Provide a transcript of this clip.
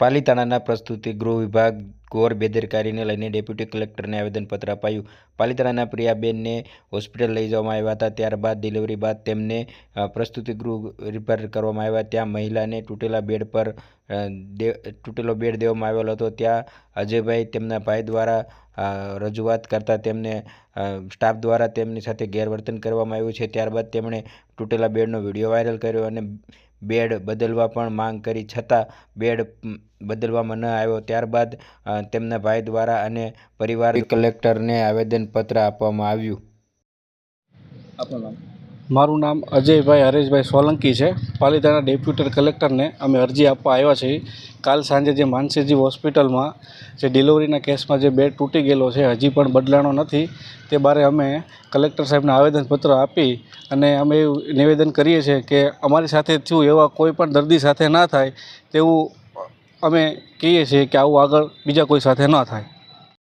પાલિતાણાના પ્રસ્તુતિ ગૃહ વિભાગ ઘોર બેદરકારીને લઈને ડેપ્યુટી કલેક્ટરને આવેદનપત્ર અપાયું. પાલિતાણાના પ્રિયાબેનને હોસ્પિટલ લઈ જવામાં આવ્યા હતા. ત્યારબાદ ડિલિવરી બાદ તેમને પ્રસ્તુતિ ગૃહ રિપેર કરવામાં આવ્યા. ત્યાં મહિલાને તૂટેલા બેડ પર તૂટેલો બેડ દેવામાં આવેલો હતો. ત્યાં અજયભાઈ તેમના ભાઈ દ્વારા રજૂઆત કરતા તેમને સ્ટાફ દ્વારા તેમની સાથે ગેરવર્તન કરવામાં આવ્યું છે. ત્યારબાદ તેમણે તૂટેલા બેડનો વીડિયો વાયરલ કર્યો અને બેડ બદલવા પણ માંગ કરી. છતાં બેડ મ, બદલવામાં ન આવ્યો. ત્યારબાદ તેમના ભાઈ દ્વારા અને પરિવાર કલેક્ટરને આવેદનપત્ર આપવામાં આવ્યું. આપણું નામ? મારું નામ અજયભાઈ હરેશભાઈ સોલંકી છે. પાલિતાના ડેપ્યુટી કલેક્ટરને અમે અરજી આપવા આવ્યા છીએ. કાલ સાંજે જે માનસીજી હોસ્પિટલમાં જે ડિલિવરીના કેસમાં જે બેડ તૂટી ગયેલો છે, હજી પણ બદલાણો નથી, તે બારે અમે કલેક્ટર સાહેબને આવેદનપત્ર આપી અને અમે એવું નિવેદન કરીએ છીએ કે અમારી સાથે થયું એવા કોઈ પણ દર્દી સાથે ના થાય તેવું અમે કહીએ છીએ કે આવું આગળ બીજા કોઈ સાથે ન થાય.